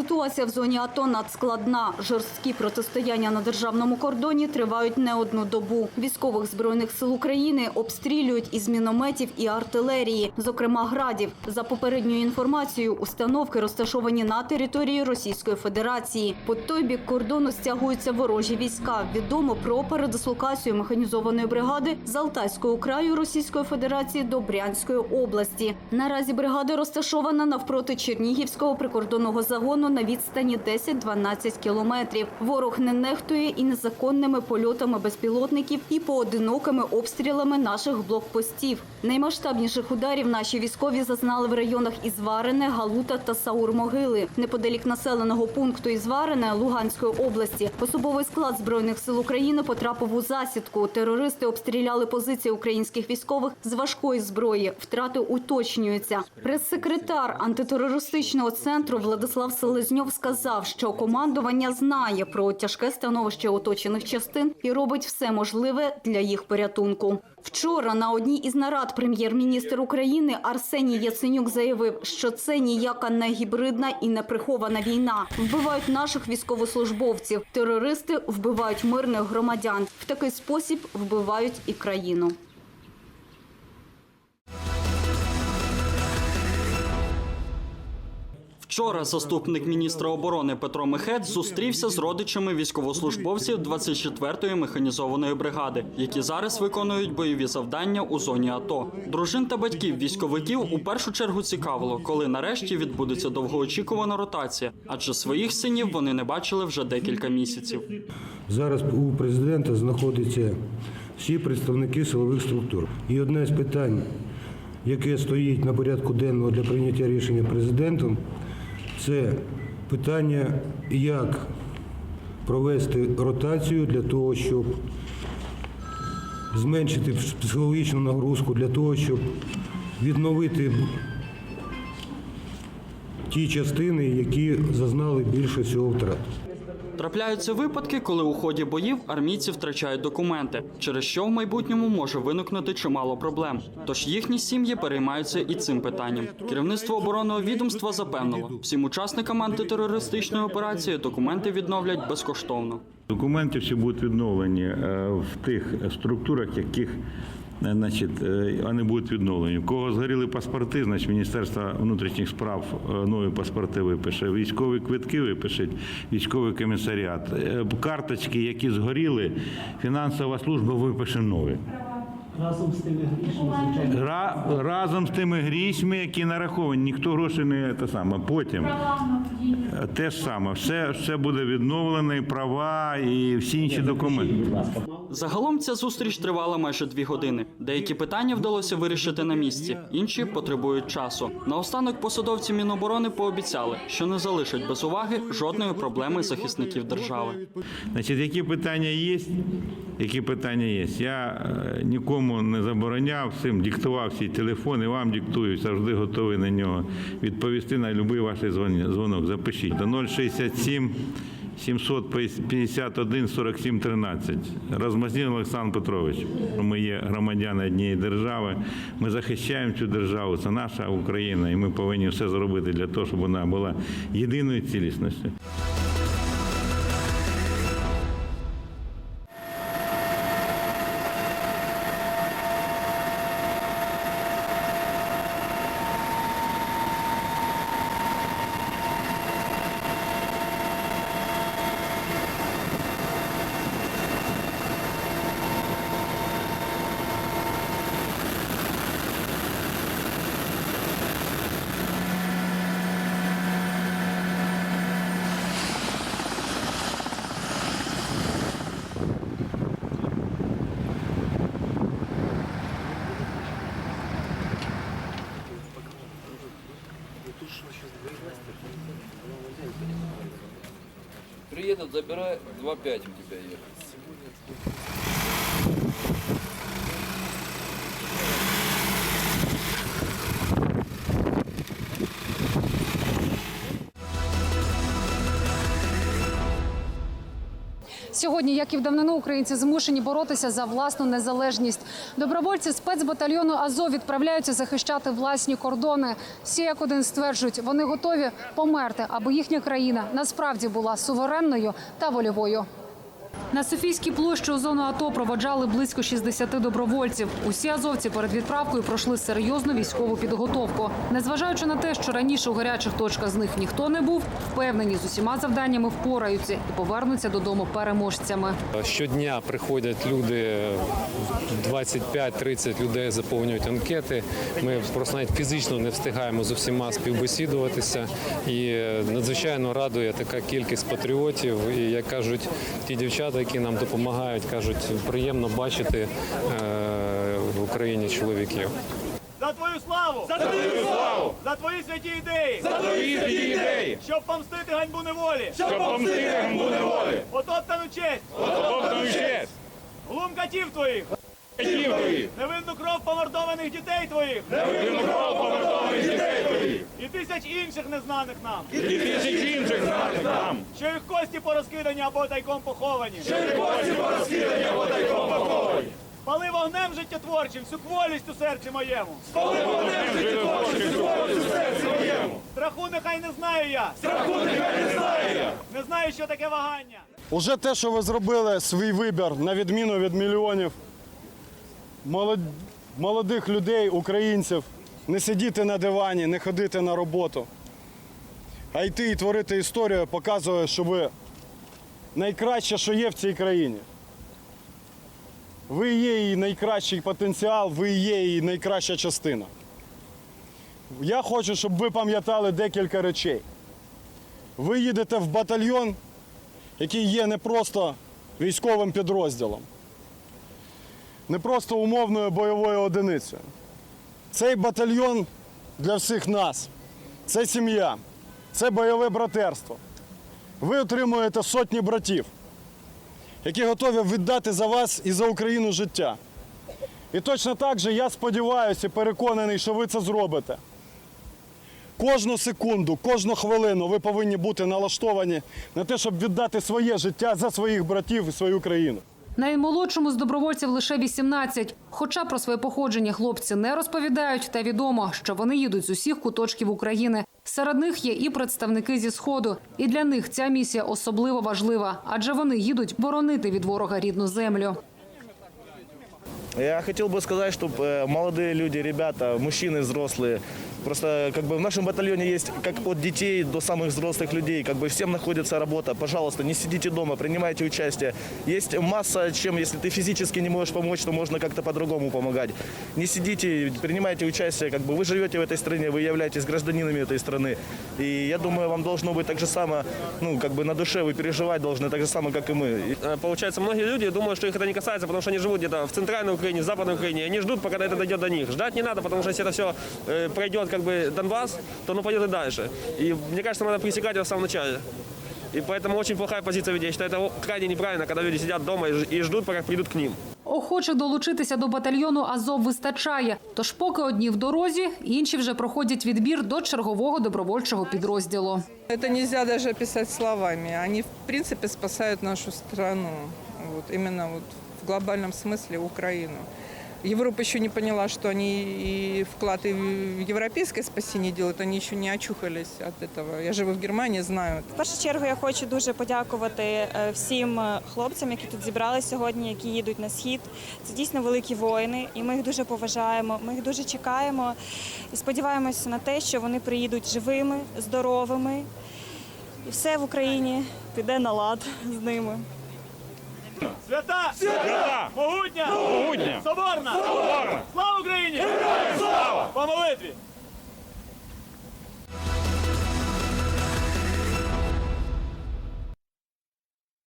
Ситуація в зоні АТО надскладна. Жорсткі протистояння на державному кордоні тривають не одну добу. Військових збройних сил України обстрілюють із мінометів і артилерії, зокрема градів. За попередньою інформацією, установки розташовані на території Російської Федерації. По той бік кордону стягуються ворожі війська. Відомо про передислокацію механізованої бригади з Алтайського краю Російської Федерації до Брянської області. Наразі бригада розташована навпроти Чернігівського прикордонного загону на відстані 10-12 кілометрів. Ворог не нехтує і незаконними польотами безпілотників і поодинокими обстрілами наших блокпостів. Наймасштабніших ударів наші військові зазнали в районах Ізварине, Галута та Саур-Могили. Неподалік населеного пункту Ізварине Луганської області особовий склад збройних сил України потрапив у засідку. Терористи обстріляли позиції українських військових з важкої зброї. Втрати уточнюються. Прес-секретар антитерористичного центру Владислав Селезньов сказав, що командування знає про тяжке становище оточених частин і робить все можливе для їх порятунку. Вчора на одній із нарад прем'єр-міністр України Арсеній Яценюк заявив, що це ніяка не гібридна і не прихована війна. Вбивають наших військовослужбовців. Терористи вбивають мирних громадян. В такий спосіб вбивають і країну. Вчора заступник міністра оборони Петро Мехет зустрівся з родичами військовослужбовців 24-ї механізованої бригади, які зараз виконують бойові завдання у зоні АТО. Дружин та батьків військовиків у першу чергу цікавило, коли нарешті відбудеться довгоочікувана ротація, адже своїх синів вони не бачили вже декілька місяців. Зараз у президента знаходяться всі представники силових структур. І одне з питань, яке стоїть на порядку денного для прийняття рішення президентом, це питання, як провести ротацію для того, щоб зменшити психологічну нагрузку, для того, щоб відновити ті частини, які зазнали більше всього втрат. Трапляються випадки, коли у ході боїв армійці втрачають документи, через що в майбутньому може виникнути чимало проблем. Тож їхні сім'ї переймаються і цим питанням. Керівництво оборонного відомства запевнило, всім учасникам антитерористичної операції документи відновлять безкоштовно. Документи всі будуть відновлені е, в тих структурах, яких значить, е, вони будуть відновлені. У кого згоріли паспорти, значить Міністерство внутрішніх справ е, нові паспорти випише, військові квитки випишуть, військовий комісаріат. Е, Карточки, які згоріли, фінансова служба випише нові. Разом з тими грішми, звичайно. Ра, разом з тими грішми, які нараховані, ніхто грошей не те саме. Потім е, те ж саме, все, все буде відновлено, і права, і всі інші документи. Загалом ця зустріч тривала майже дві години. Деякі питання вдалося вирішити на місці, інші потребують часу. Наостанок посадовці Міноборони пообіцяли, що не залишать без уваги жодної проблеми захисників держави. Значить, які питання є? Які питання є? Я е, нікому не забороняв всім, диктував всі телефони, вам диктую, завжди готовий на нього відповісти на будь-який ваш дзвонок. Запишіть до 067 751 47 13. Розмазнін Олександр Петрович. Ми є громадяни однієї держави. Ми захищаємо цю державу. Це наша Україна, і ми повинні все зробити для того, щоб вона була єдиною цілісністю. Приедут, забирай, 2-5 у тебя ехать. Сьогодні, як і в давнину, українці змушені боротися за власну незалежність. Добровольці спецбатальйону Азов відправляються захищати власні кордони. Всі як один стверджують, вони готові померти, аби їхня країна насправді була суверенною та вольовою. На Софійській площі у зону АТО проводжали близько 60 добровольців. Усі азовці перед відправкою пройшли серйозну військову підготовку. Незважаючи на те, що раніше у гарячих точках з них ніхто не був, впевнені з усіма завданнями впораються і повернуться додому переможцями. Щодня приходять люди, 25-30 людей заповнюють анкети. Ми просто навіть фізично не встигаємо з усіма співбесідуватися. І надзвичайно радує така кількість патріотів. І як кажуть ті дівчата, які нам допомагають, кажуть, приємно бачити е, в Україні чоловіків. За твою славу! За твою славу! За твої святі ідеї! За твої святі ідеї! Щоб помстити ганьбу неволі! Щоб помстити ганьбу неволі! Потоптану честь! Потоптану честь! Глум твоїх! Катів твоїх! Невинну кров помордованих дітей твоїх! Невинну кров помордованих дітей твоїх! І тисяч інших незнаних нам! І тисяч інших знаних нам! Що їх кості порозкидані або тайком поховані! Що їх кості порозкидані або тайком поховані! Спали вогнем життєтворчим всю кволість у серці моєму! Страху нехай не знаю я. Страху нехай не знаю я. Не знаю, що таке вагання. Уже те, що ви зробили свій вибір, на відміну від мільйонів молодих людей, українців, не сидіти на дивані, не ходити на роботу, а йти і творити історію, показує, що ви найкраще, що є в цій країні. Ви є її найкращий потенціал, ви є її найкраща частина. Я хочу, щоб ви пам'ятали декілька речей. Ви їдете в батальйон, який є не просто військовим підрозділом, не просто умовною бойовою одиницею. Цей батальйон для всіх нас це сім'я, це бойове братерство. Ви отримуєте сотні братів, які готові віддати за вас і за Україну життя. І точно так же я сподіваюся і переконаний, що ви це зробите. Кожну секунду, кожну хвилину ви повинні бути налаштовані на те, щоб віддати своє життя за своїх братів і свою країну. Наймолодшому з добровольців лише 18. Хоча про своє походження хлопці не розповідають, та відомо, що вони їдуть з усіх куточків України. Серед них є і представники зі сходу. І для них ця місія особливо важлива, адже вони їдуть боронити від ворога рідну землю. Я хотел бы сказать, чтобы молодые люди, ребята, мужчины взрослые, просто как бы в нашем батальоне есть как от детей до самых взрослых людей, как бы всем находится работа. Пожалуйста, не сидите дома, принимайте участие. Есть масса чем, если ты физически не можешь помочь, то можно как-то по-другому помогать. Не сидите, принимайте участие, как бы вы живете в этой стране, вы являетесь гражданинами этой страны. И я думаю, вам должно быть так же само, ну, как бы на душе вы переживать должны так же само, как и мы. Э, Получается, многие люди думают, что их это не касается, потому что они живут где-то в центральной Украине, в западной Украине. Они ждут, пока это дойдет до них. Ждать не надо, потому что если это все э, пройдет как бы Донбасс, то оно пойдет и дальше. И мне кажется, надо пресекать его в самом начале. И поэтому очень плохая позиция людей. Я считаю, это крайне неправильно, когда люди сидят дома и ж- и ждут, пока придут к ним. Охоче долучитися до батальйону Азов вистачає. Тож, поки одні в дорозі, інші вже проходять відбір до чергового добровольчого підрозділу. Это нельзя даже описать словами. Они, в принципе, спасают нашу страну. Вот, именно вот в глобальном смысле Украину. Европа еще не поняла, что они и вклад в европейское спасение делают, они еще не очухались от этого. Я живу в Германии, знаю. В першу чергу я хочу дуже подякувати е, всім е, хлопцям, які тут зібралися сьогодні, які їдуть на схід. Це дійсно великі воїни, і ми їх дуже поважаємо. Ми їх дуже чекаємо і сподіваємося на те, що вони приїдуть живими, здоровими, і все в Україні піде на лад з ними. Свята! Свята! Могутня! Могутня! Соборна! Соборна! Слава Україні! Героям слава! По молитві!